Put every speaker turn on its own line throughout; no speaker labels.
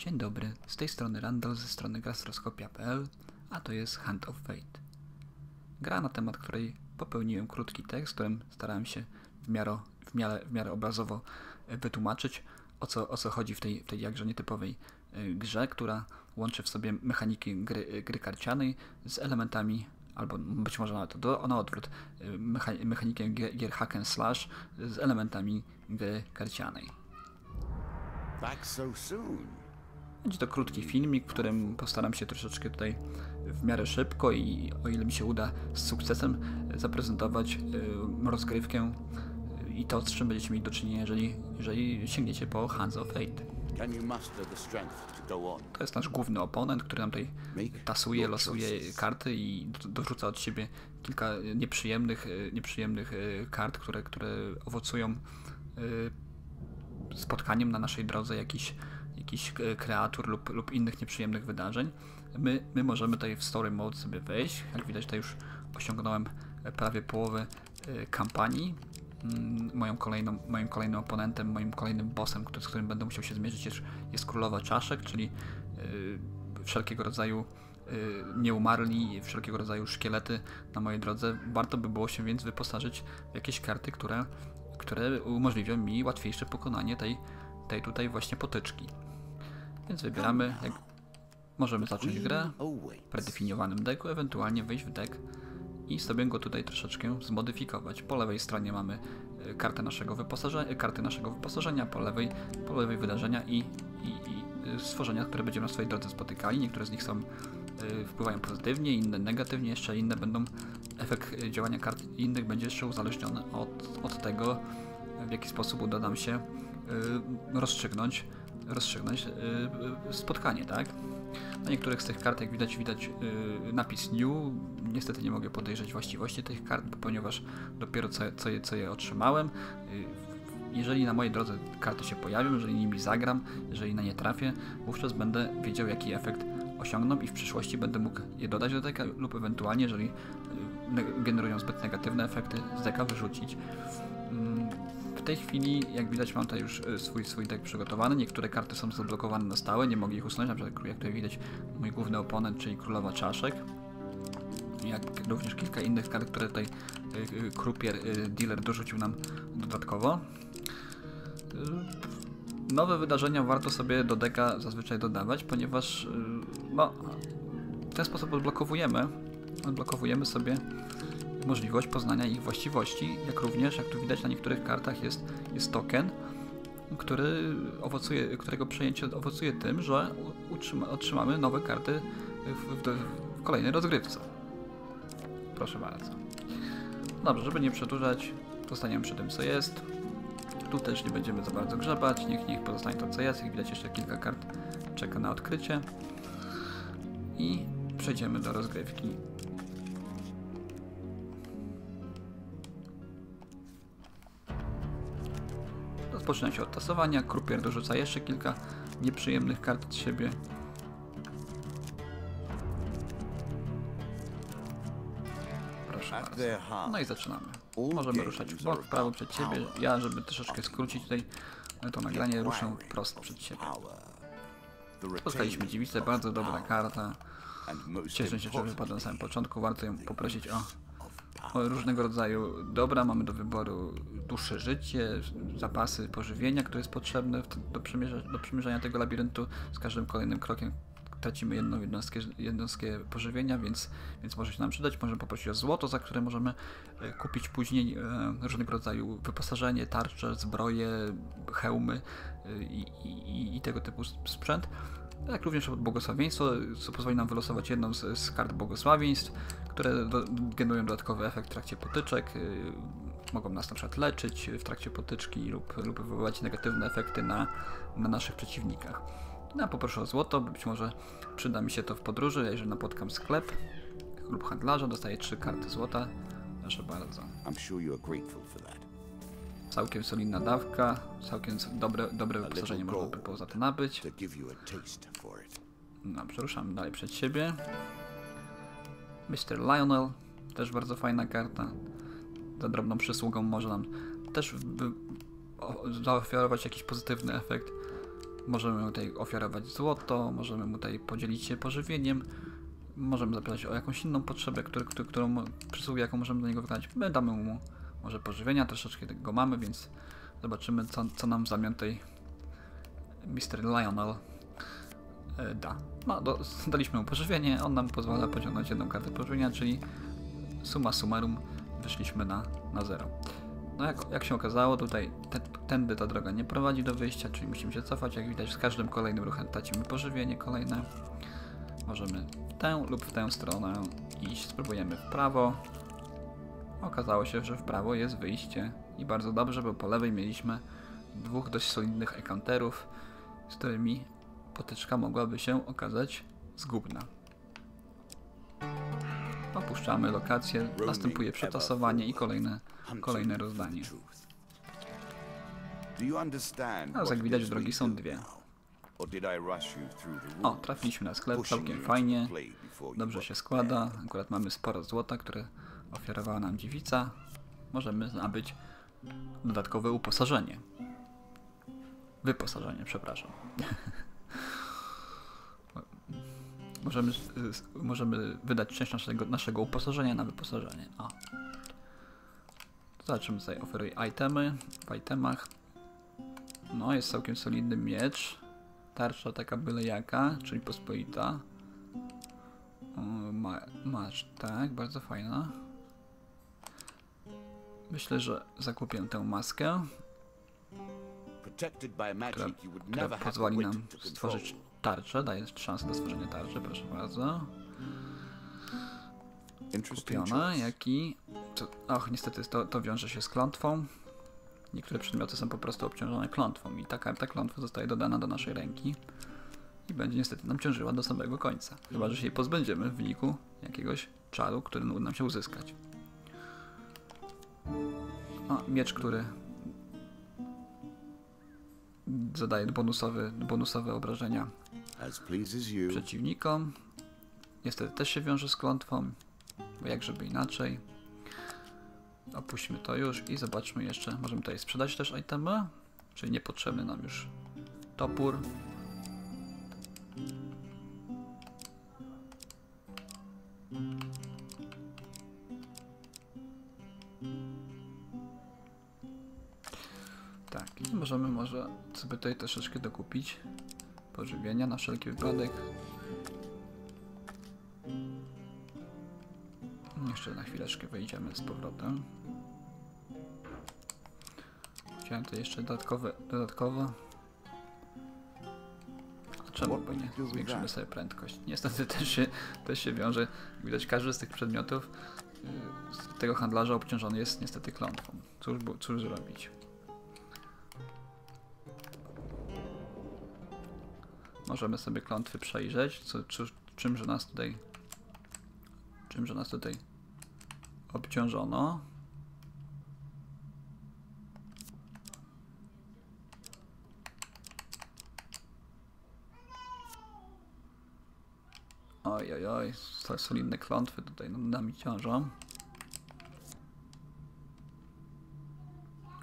Dzień dobry, z tej strony Randall ze strony gastroskopia.pl, a to jest Hand of Fate. Gra na temat której popełniłem krótki tekst, którym starałem się w miarę, w miarę, w miarę obrazowo e, wytłumaczyć, o co, o co chodzi w tej, w tej jakże nietypowej e, grze, która łączy w sobie mechaniki gry, e, gry karcianej z elementami, albo być może nawet do, na odwrót, mecha, mechanikiem gier hack and slash z elementami gry karcianej.
Back so soon.
Będzie to krótki filmik, w którym postaram się troszeczkę tutaj w miarę szybko i o ile mi się uda z sukcesem zaprezentować rozgrywkę i to, z czym będziecie mieli do czynienia, jeżeli, jeżeli sięgniecie po Hands of
strength to
jest nasz główny oponent, który nam tutaj tasuje, losuje karty i do- dorzuca od siebie kilka nieprzyjemnych, y, nieprzyjemnych y, kart, które, które owocują spotkaniem na naszej drodze jakichś jakichś e, kreatur lub, lub innych nieprzyjemnych wydarzeń. My, my możemy tutaj w story mode sobie wejść. Jak widać tutaj już osiągnąłem e, prawie połowę e, kampanii. Mm, Moją kolejną, moim kolejnym oponentem, moim kolejnym bossem, z którym będę musiał się zmierzyć jest, Królowa Czaszek, czyli wszelkiego rodzaju nieumarli, wszelkiego rodzaju szkielety na mojej drodze. Warto by było się więc wyposażyć w jakieś karty, które, które umożliwią mi łatwiejsze pokonanie tej, tej tutaj właśnie potyczki. Więc wybieramy, jak możemy zacząć grę w predefiniowanym deku, ewentualnie wejść w deck i sobie go tutaj troszeczkę zmodyfikować. Po lewej stronie mamy e, kartę naszego wyposażenia, karty naszego wyposażenia, po lewej, po lewej wydarzenia i, i, i e, stworzenia, które będziemy na swojej drodze spotykali. Niektóre z nich są e, wpływają pozytywnie, inne negatywnie, jeszcze inne będą efekt e, działania kart innych będzie jeszcze uzależniony od, od tego, w jaki sposób uda nam się rozstrzygnąć, rozstrzygnąć y, y, spotkanie, tak? Na niektórych z tych kart, jak widać, widać y, napis New. Niestety nie mogę podejrzeć właściwości tych kart, ponieważ dopiero co, co, je, co je otrzymałem. Jeżeli na mojej drodze karty się pojawią, jeżeli nimi zagram, jeżeli na nie trafię, wówczas będę wiedział, jaki efekt osiągną i w przyszłości będę mógł je dodać do deka lub ewentualnie, jeżeli ne- generują zbyt negatywne efekty, z deka wyrzucić. Tej chwili, jak widać, mam tutaj już y, swój, swój deck przygotowany. Niektóre karty są zablokowane na stałe, nie mogę ich usunąć. Na przykład, jak tutaj widać, mój główny oponent, czyli Królowa Czaszek. Jak również kilka innych kart, które tutaj y, y, Krupier Dealer dorzucił nam dodatkowo. Nowe wydarzenia warto sobie do deka zazwyczaj dodawać, ponieważ no, w ten sposób odblokowujemy, odblokowujemy sobie możliwość poznania ich właściwości, jak również, jak tu widać na niektórych kartach jest, jest token, który owocuje, którego przejęcie owocuje tym, że utrzyma, otrzymamy nowe karty w, w, w kolejnej rozgrywce. Proszę bardzo. Dobrze, żeby nie przedłużać, zostaniemy przy tym co jest. Tu też nie będziemy za bardzo grzebać, niech, niech pozostanie to co jest. Jak widać jeszcze kilka kart czeka na odkrycie. I przejdziemy do rozgrywki. Rozpoczyna się od tasowania. Krupier dorzuca jeszcze kilka nieprzyjemnych kart od siebie. Proszę bardzo. No i zaczynamy. Możemy ruszać w bok, w prawo przed siebie. Ja, żeby troszeczkę skrócić tutaj to nagranie, ruszę prosto przed siebie. Spotkaliśmy dziewicę, bardzo dobra karta. Cieszę się, że wypadła na samym początku. Warto ją poprosić o, o różnego rodzaju dobra. Mamy do wyboru dłuższe życie, zapasy pożywienia, które jest potrzebne do, do przemierzania tego labiryntu. Z każdym kolejnym krokiem tracimy jedną jednostkę, jednostkę pożywienia, więc, więc może się nam przydać. Możemy poprosić o złoto, za które możemy e, kupić później e, różnego rodzaju wyposażenie, tarcze, zbroje, hełmy e, i, i, i tego typu sprzęt. Jak również błogosławieństwo, co pozwoli nam wylosować jedną z, z kart błogosławieństw, które do, generują dodatkowy efekt w trakcie potyczek. y, Mogą nas na przykład leczyć w trakcie potyczki lub, lub wywoływać negatywne efekty na, na naszych przeciwnikach. No, poproszę o złoto, być może przyda mi się to w podróży, jeżeli napotkam sklep lub handlarza, dostaję trzy karty złota. Proszę bardzo.
I'm sure you are grateful for that.
Całkiem solidna dawka, całkiem dobre, dobre wyposażenie można by
gold.
było za to nabyć. No, przeruszamy dalej przed siebie. Mr. Lionel, też bardzo fajna karta. Za drobną przysługą może nam też zaoferować jakiś pozytywny efekt. Możemy mu tutaj ofiarować złoto, możemy mu tutaj podzielić się pożywieniem, możemy zapytać o jakąś inną potrzebę, który, który, którą przysługę, jaką możemy do niego wykonać. My damy mu może pożywienia, troszeczkę tego mamy, więc zobaczymy, co, co nam w zamian tej Mr. Lionel e, da. No, do, daliśmy mu pożywienie, on nam pozwala pociągnąć jedną kartę pożywienia, czyli summa summarum wyszliśmy na, na zero. No jak, jak się okazało, tutaj te, tędy ta droga nie prowadzi do wyjścia, czyli musimy się cofać. Jak widać, z każdym kolejnym ruchem tracimy pożywienie kolejne. Możemy w tę lub w tę stronę iść. Spróbujemy w prawo. Okazało się, że w prawo jest wyjście i bardzo dobrze, bo po lewej mieliśmy dwóch dość solidnych encounterów, z którymi potyczka mogłaby się okazać zgubna. Opuszczamy lokację, następuje przetasowanie i kolejne, kolejne rozdanie.
No,
jak widać, drogi są dwie. O, trafiliśmy na sklep, całkiem fajnie. Dobrze się składa. Akurat mamy sporo złota, które ofiarowała nam dziewica. Możemy nabyć dodatkowe uposażenie. Wyposażenie, przepraszam. możemy, możemy wydać część naszego, naszego uposażenia na wyposażenie. O. Zobaczymy tutaj, oferuj itemy. W itemach no, jest całkiem solidny miecz. Tarcza taka byle jaka, czyli pospolita. Masz, tak, bardzo fajna. Myślę, że zakupię tę maskę, która, która pozwoli nam stworzyć tarczę, daje szansę do stworzenia tarczy, proszę bardzo. Kupiona, jak i... Co, och, niestety to, to wiąże się z klątwą. Niektóre przedmioty są po prostu obciążone klątwą i ta karta klątwy zostaje dodana do naszej ręki i będzie niestety nam ciążyła do samego końca. Chyba, że się jej pozbędziemy w wyniku jakiegoś czaru, który uda nam się uzyskać. O, miecz, który zadaje bonusowy, bonusowe obrażenia przeciwnikom. Niestety też się wiąże z klątwą, bo jak żeby inaczej. Opuśćmy to już i zobaczmy jeszcze. Możemy tutaj sprzedać też itemy, czyli niepotrzebny nam już topór. Tutaj troszeczkę dokupić pożywienia na wszelki wypadek. Jeszcze na chwileczkę wejdziemy z powrotem. Chciałem tu jeszcze dodatkowe, dodatkowo. A czemu by nie? Zwiększymy sobie prędkość. Niestety też się, też się wiąże, widać każdy z tych przedmiotów y, z tego handlarza obciążony jest niestety klątwą. Cóż, cóż zrobić? Możemy sobie klątwy przejrzeć, co, czy, czymże nas tutaj czymże nas tutaj obciążono. Oj, oj, oj, solidne klątwy tutaj nami ciążą.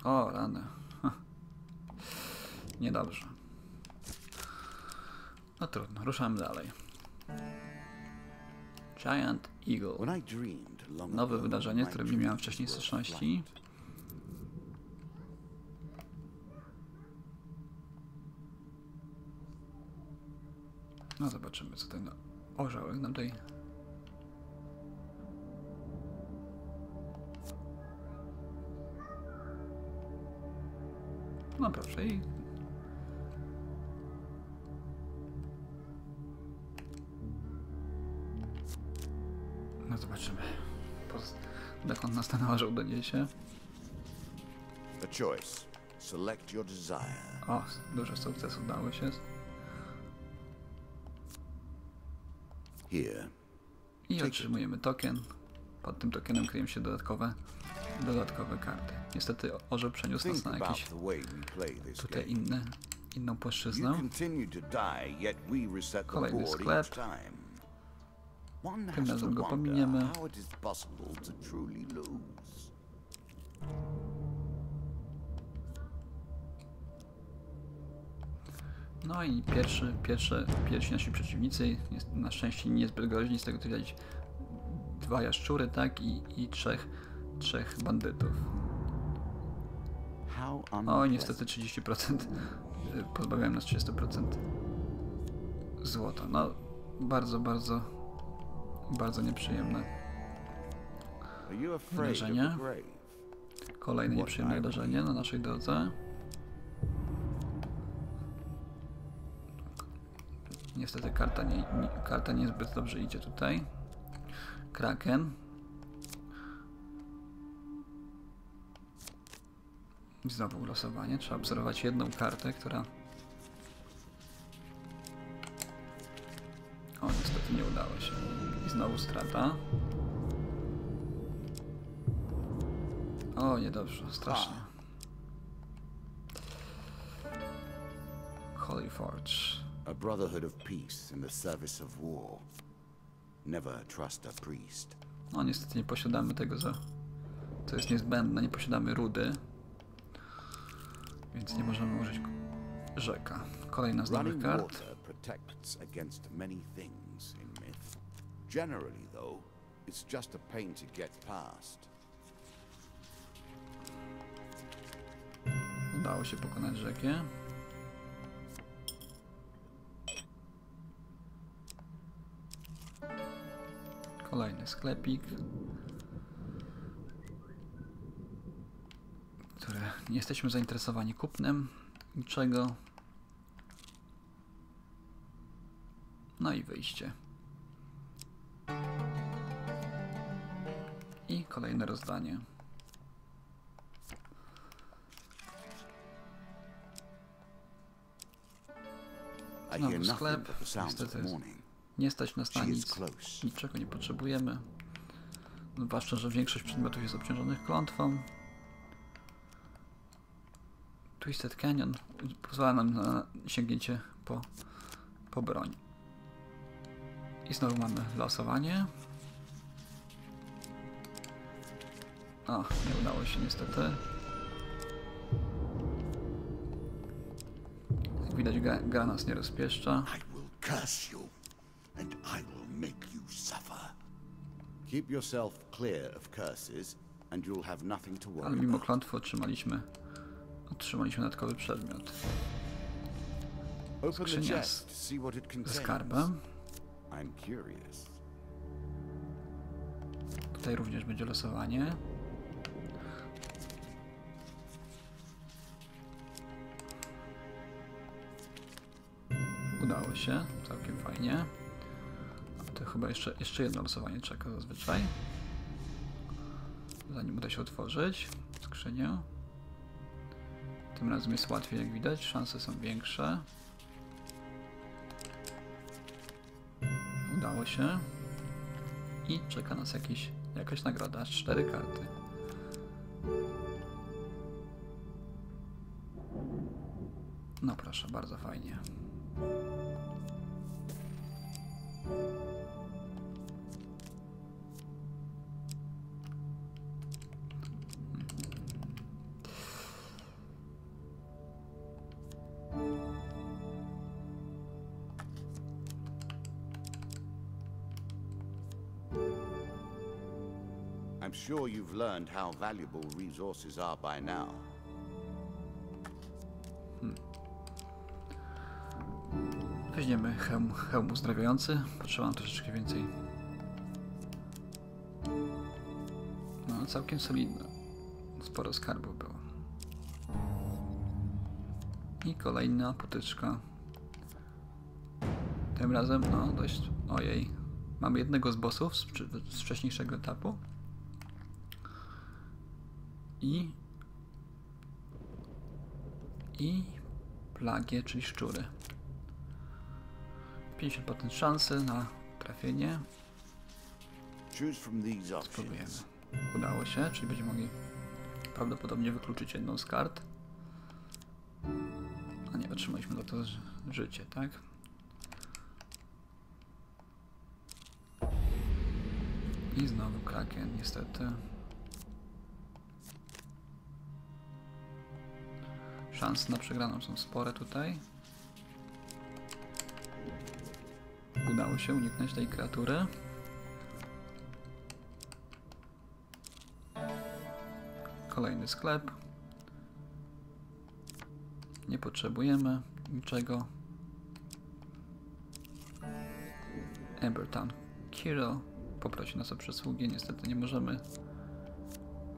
O, rany. Niedobrze. No trudno, ruszamy dalej. Giant Eagle. Nowe wydarzenie, z którym nie miałem wcześniej styczności. No zobaczymy, co ten orzełek nam tutaj... No proszę i... Dokąd nas ten orzeł doniesie.
A choice. Select your desire.
O, duży sukces udało się.
Here.
I otrzymujemy token. Pod tym tokenem kryją się dodatkowe, dodatkowe karty. Niestety orzeł przeniósł nas na jakieś tutaj inne, inną płaszczyznę. Kolejny sklep. Tym razem go pominiemy. No i pierwszy, pierwszy, pierwsi nasi przeciwnicy, na szczęście niezbyt groźni, z tego co widać dwa jaszczury, tak, i, i trzech, trzech bandytów. O, niestety 30%, y, pozbawiałem nas 30% złota. No, bardzo, bardzo, bardzo nieprzyjemne. Uderzenie. Kolejne nieprzyjemne uderzenie na naszej drodze. Niestety karta, nie, nie, karta niezbyt dobrze idzie tutaj. Kraken. Znowu losowanie. Trzeba obserwować jedną kartę, która... O, niestety nie udało się. I znowu strata. O, niedobrze, strasznie. Holy Forge.
A brotherhood of peace in the service of war. Never trust a priest.
No niestety nie posiadamy tego, co, co jest niezbędne. Nie posiadamy rudy. Więc nie możemy użyć rzeka. Kolejna z nowych kart.
protects against many things. Generally, though, it's just a pain to get past.
Udało się pokonać rzekę. Kolejny sklepik. Który nie jesteśmy zainteresowani kupnem niczego. No i wyjście. Kolejne rozdanie. Znowu sklep. Niestety. Nie stać nas na nic. Niczego nie potrzebujemy. Zwłaszcza, że większość przedmiotów jest obciążonych klątwą. Twisted Canyon pozwala nam na sięgnięcie po, po broń. I znowu mamy losowanie. O, nie udało się niestety. Jak widać, gra, gra nas nie rozpieszcza. Ale mimo klątwy otrzymaliśmy, otrzymaliśmy dodatkowy przedmiot. Skrzynia Ze
contains.
skarbem. Tutaj również będzie losowanie. Się, całkiem fajnie. To chyba jeszcze, jeszcze jedno losowanie czeka zazwyczaj. Zanim uda się otworzyć skrzynię. Tym razem jest łatwiej jak widać, szanse są większe. Udało się. I czeka nas jakiś, jakaś nagroda. Cztery karty. No proszę, bardzo fajnie.
I'm sure you've learned how valuable resources are by now.
Weźmiemy hełm, hełm uzdrawiający. Potrzeba troszeczkę więcej. No, całkiem solidne. Sporo skarbów było. I kolejna potyczka. Tym razem, no dość... Ojej. Mamy jednego z bossów z, z wcześniejszego etapu. I... I... Plagię, czyli szczury. 50% szansy na trafienie. Spróbujemy. Udało się, czyli będziemy mogli prawdopodobnie wykluczyć jedną z kart. A nie, otrzymaliśmy za to życie, tak? I znowu kraken, niestety. Szanse na przegraną są spore tutaj. udało się uniknąć tej kreatury. Kolejny sklep. Nie potrzebujemy niczego. Embertown Kiro poprosi nas o przysługi. Niestety nie możemy.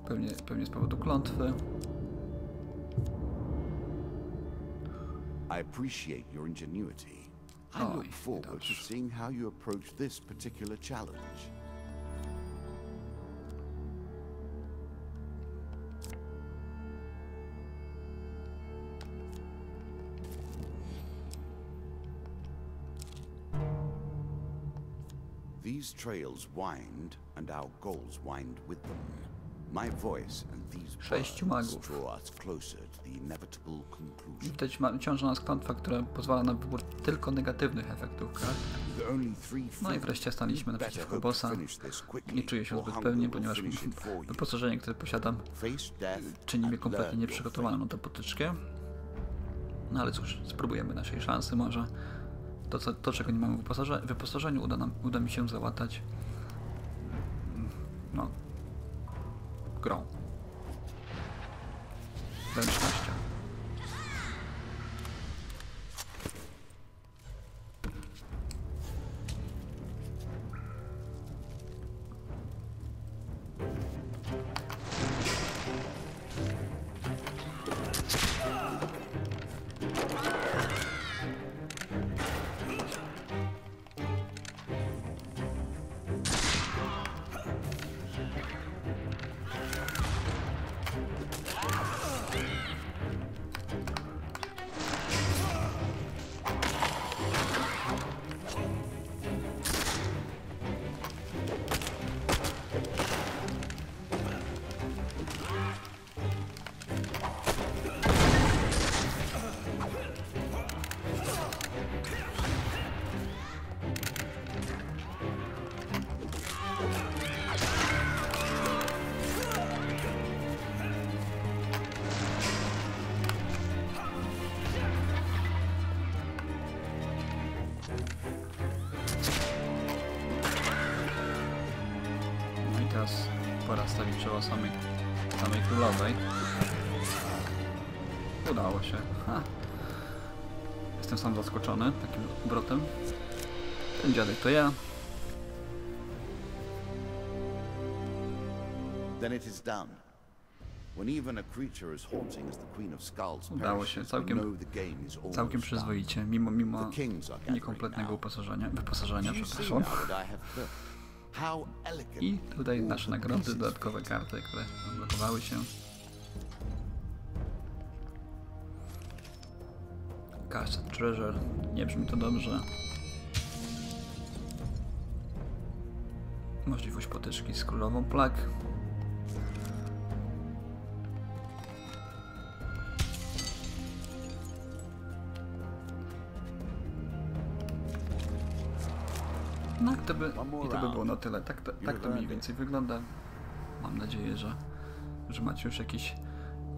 Pewnie, pewnie z powodu klątwy.
I appreciate your ingenuity. I
Oj,
look forward to seeing how you approach this particular challenge. These trails wind, and our goals wind with them. My voice and these
Sześciu
words
magów. Widać ma, ciąży nas klątwa, która pozwala na wybór tylko negatywnych efektów kart. No i wreszcie
better
naprzeciwko bossa. Nie czuję się zbyt pewnie, ponieważ wyposażenie, które posiadam, czyni mnie kompletnie nieprzygotowaną na tę potyczkę. No ale cóż, spróbujemy naszej szansy. Może to, co, to czego nie mamy w wyposaże- wyposażeniu, uda, nam, uda mi się załatać. No. vamos Ręcznością. Udało się. Ha. Jestem sam zaskoczony takim obrotem. Ten dziadek to ja.
Then it is done. When even a creature as haunting as the Queen of Skulls
Udało się, całkiem- Całkiem przyzwoicie, mimo, mimo niekompletnego uposażenia, wyposażenia, przepraszam.
I
tutaj nasze nagrody, dodatkowe karty, które odblokowały się. Castle Treasure, nie brzmi to dobrze. Możliwość potyczki z królową plag. No, to by, i to by było na tyle. Tak to, tak to mniej więcej wygląda. Mam nadzieję, że, że macie już jakiś,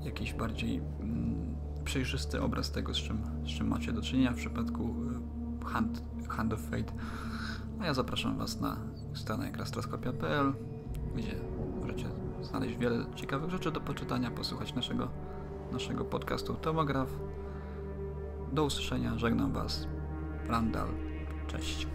jakiś bardziej mm, przejrzysty obraz tego, z czym, z czym macie do czynienia w przypadku y, Hand, Hand of Fate. A ja zapraszam Was na stronę grastroskopia.pl, gdzie możecie znaleźć wiele ciekawych rzeczy do poczytania, posłuchać naszego, naszego podcastu Tomograf. Do usłyszenia, żegnam Was. Randall, cześć.